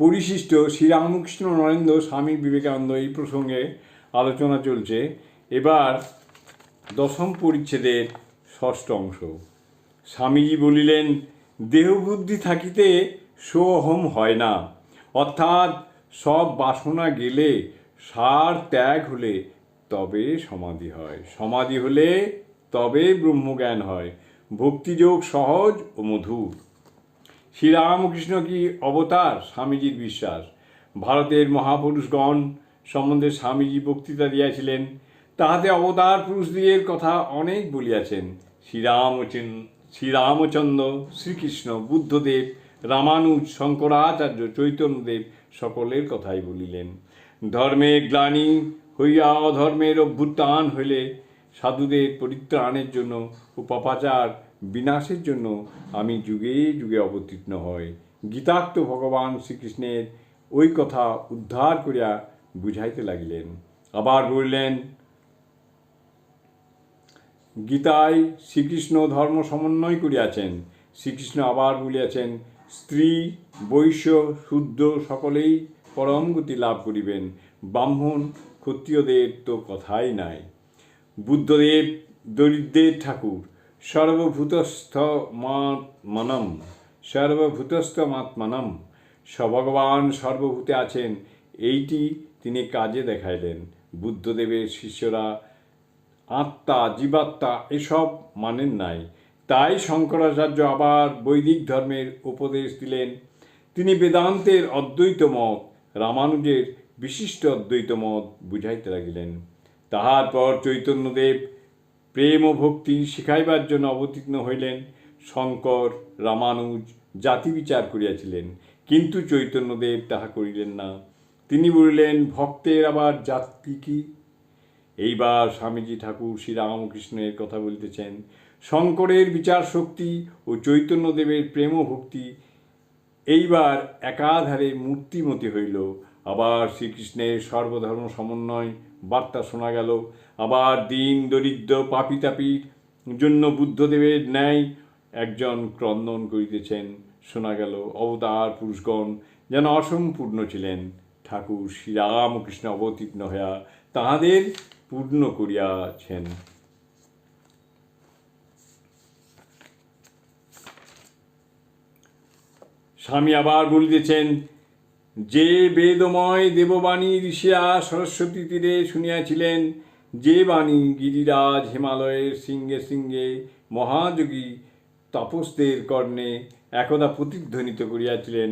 পরিশিষ্ট শ্রীরামকৃষ্ণ নরেন্দ্র স্বামী বিবেকানন্দ এই প্রসঙ্গে আলোচনা চলছে। এবার দশম পরিচ্ছেদের ষষ্ঠ অংশ। স্বামীজি বলিলেন, দেহবুদ্ধি থাকিতে সোহম হয় না। অর্থাৎ সব বাসনা গেলে সার ত্যাগ হলে তবে সমাধি হয়। সমাধি হলে তবে ব্রহ্মজ্ঞান হয়। ভক্তিযোগ সহজ ও মধুর। শ্রীরামকৃষ্ণ কি অবতার, স্বামীজির বিশ্বাস? ভারতের মহাপুরুষগণ সম্বন্ধে স্বামীজি বক্তৃতা দিয়াছিলেন। তাহাতে অবতার পুরুষদিগের কথা অনেক বলিয়াছেন। শ্রীরামচন, শ্রীরামচন্দ্র, শ্রীকৃষ্ণ, বুদ্ধদেব, রামানুজ, শঙ্করাচার্য, চৈতন্যদেব সকলের কথাই বলিলেন। ধর্মে গ্লানি হইয়া অধর্মের অভ্যুত্থান হইলে সাধুদের পরিত্রাণের জন্য ও পাপাচার বিনাশের জন্য আমি যুগে যুগে অবতীর্ণ হই। গীতাক্ত ভগবান শ্রীকৃষ্ণের ওই কথা উদ্ধার করিয়া বুঝাইতে লাগিলেন। আবার বললেন, গীতায় শ্রীকৃষ্ণ ধর্ম সমন্বয় করিয়াছেন। শ্রীকৃষ্ণ আবার বলিয়াছেন, স্ত্রী, বৈশ্য, শুদ্ধ সকলেই পরম গতি লাভ করিবেন। ব্রাহ্মণ, ক্ষত্রিয়দের তো কথাই নাই। বুদ্ধদেব, দরিদ্রের ঠাকুর সর্বভূতস্থ মনম সর্বভূতস্থ মাত্মানম সভগবান সর্বভূতে আছেন, এইটি তিনি কাজে দেখাইলেন। বুদ্ধদেবের শিষ্যরা, আত্মা, জীবাত্মা এসব মানেন নাই। তাই শঙ্করাচার্য আবার বৈদিক ধর্মের উপদেশ দিলেন। তিনি বেদান্তের অদ্বৈত মত, রামানুজের বিশিষ্ট অদ্বৈত মত বুঝাইতে লাগিলেন। তাহার পর চৈতন্যদেব প্রেম ও ভক্তি শিখাইবার জন্য অবতীর্ণ হইলেন শঙ্কর রামানুজ, জাতি বিচার করিয়াছিলেন। কিন্তু চৈতন্যদেব তাহা করিলেন না। তিনি বলিলেন, ভক্তের আবার জাতি কি? এইবার স্বামীজি ঠাকুর শ্রীরামকৃষ্ণের কথা বলিতেছেন, শঙ্করের বিচার শক্তি ও চৈতন্যদেবের প্রেম ভক্তি এইবার একাধারে মূর্তিমতি হইল। আবার শ্রীকৃষ্ণের সর্বধর্ম সমন্বয় বার্তা শোনা গেল। আবার দিন দরিদ্র পাপি তাপির জন্য বুদ্ধদেবের ন্যায় একজন ক্রন্দন করিতেছেন। শোনা গেল, অবতার পুরুষগণ যেন অসম্পূর্ণ ছিলেন। ঠাকুর শ্রীরামকৃষ্ণ অবতীর্ণ হইয়া তাহাদের পূর্ণ করিয়াছেন। স্বামী আবার বলিতেছেন যে বেদময় দেববাণী ঋষিয়া সরস্বতী তীরে শুনিয়াছিলেন, যে বাণী গিরিরাজ হিমালয়ের সিংহে সিংহে মহাযোগী তাপসদের কর্ণে একদা প্রতিধ্বনিত করিয়াছিলেন,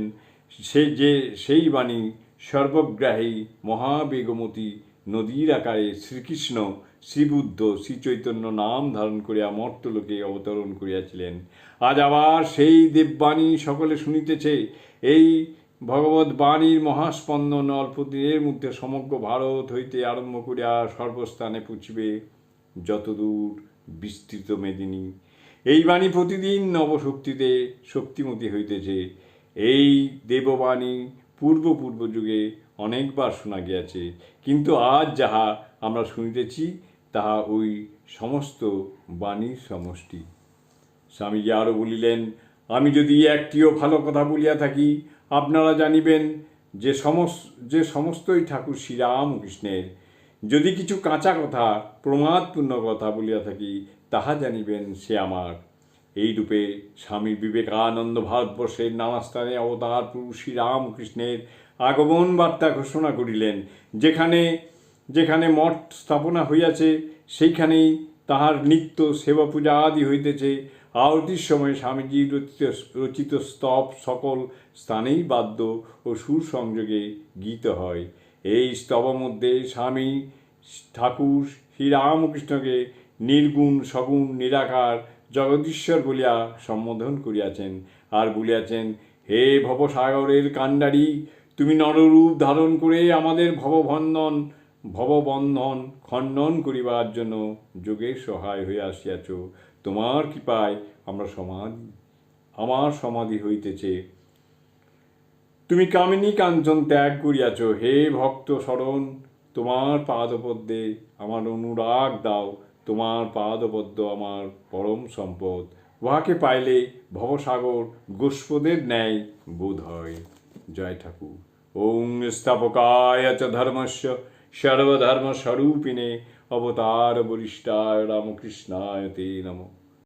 সে যে সেই বাণী সর্বগ্রাহী মহাবেগমতী নদীর আকারে শ্রীকৃষ্ণ শ্রীবুদ্ধ শ্রীচৈতন্য নাম ধারণ করিয়া মর্তলোকে অবতরণ করিয়াছিলেন। আজ আবার সেই দেববাণী সকলে শুনিতেছে, এই ভগবত বাণীর মহাস্পন্দন অল্প দিনের মধ্যে সমগ্র ভারত হইতে আরম্ভ করিয়া সর্বস্থানে পুছিবে যতদূর বিস্তৃত মেদিনী। এই বাণী প্রতিদিন নবশক্তিতে শক্তিমতী হইতেছে। এই দেববাণী পূর্ব পূর্ব যুগে অনেকবার শোনা গিয়াছে। কিন্তু আজ যাহা আমরা শুনিতেছি, তাহা ওই সমস্ত বাণীর সমষ্টি। স্বামীজি আরও বলিলেন, আমি যদি একটিও ভালো কথা বলিয়া থাকি আপনারা জানিবেন যে সমস্ত যে সমস্তই ঠাকুর শ্রীরামকৃষ্ণের, যদি কিছু কাঁচা কথা, প্রমাদপূর্ণ কথা বলিয়া থাকি, তাহা জানিবেন সে আমার। এই রূপে স্বামী বিবেকানন্দ ভারতবর্ষের নানা স্থানে অবতার পুরুষ শ্রীরামকৃষ্ণের আগমন বার্তা ঘোষণা করিলেন, যেখানে যেখানে মঠ স্থাপনা হইয়াছে, সেইখানেই তাহার নিত্য সেবা পূজা আদি হইতেছে। আরতির সময় স্বামীজির রচিত রচিত স্তব সকল স্থানেই বাদ্য ও সুর সংযোগে গীত হয়। এই স্তব মধ্যে স্বামী ঠাকুর শ্রীরামকৃষ্ণকে নির্গুণ, সগুণ, নিরাকার জগদীশ্বর বলিয়া সম্বোধন করিয়াছেন আর বলিয়াছেন, হে ভবসাগরের কাণ্ডারি, তুমি নররূপ ধারণ করে আমাদের ভববন্ধন ভববন্ধন খণ্ডন করিবার জন্য যোগের সহায় হইয়া আসিয়াছ। তোমার কৃপায় আমরা সমাধি, আমার সমাধি হইতেছে। তুমি কামিনী কাঞ্চন ত্যাগ করিয়াছ। হে ভক্ত স্মরণ তোমার পাদপদ্মে আমার অনুরাগ দাও। তোমার পাদপদ্ম আমার পরম সম্পদ। উহাকে পাইলে ভবসাগর গোষ্পদের ন্যায় বোধ হয়। জয় ঠাকুর। ওং স্থাপকায় চ ধর্মস্য, সর্বধর্মস্বরূপিণে অবতার বরিষ্ঠায় রামকৃষ্ণায় তে নমঃ।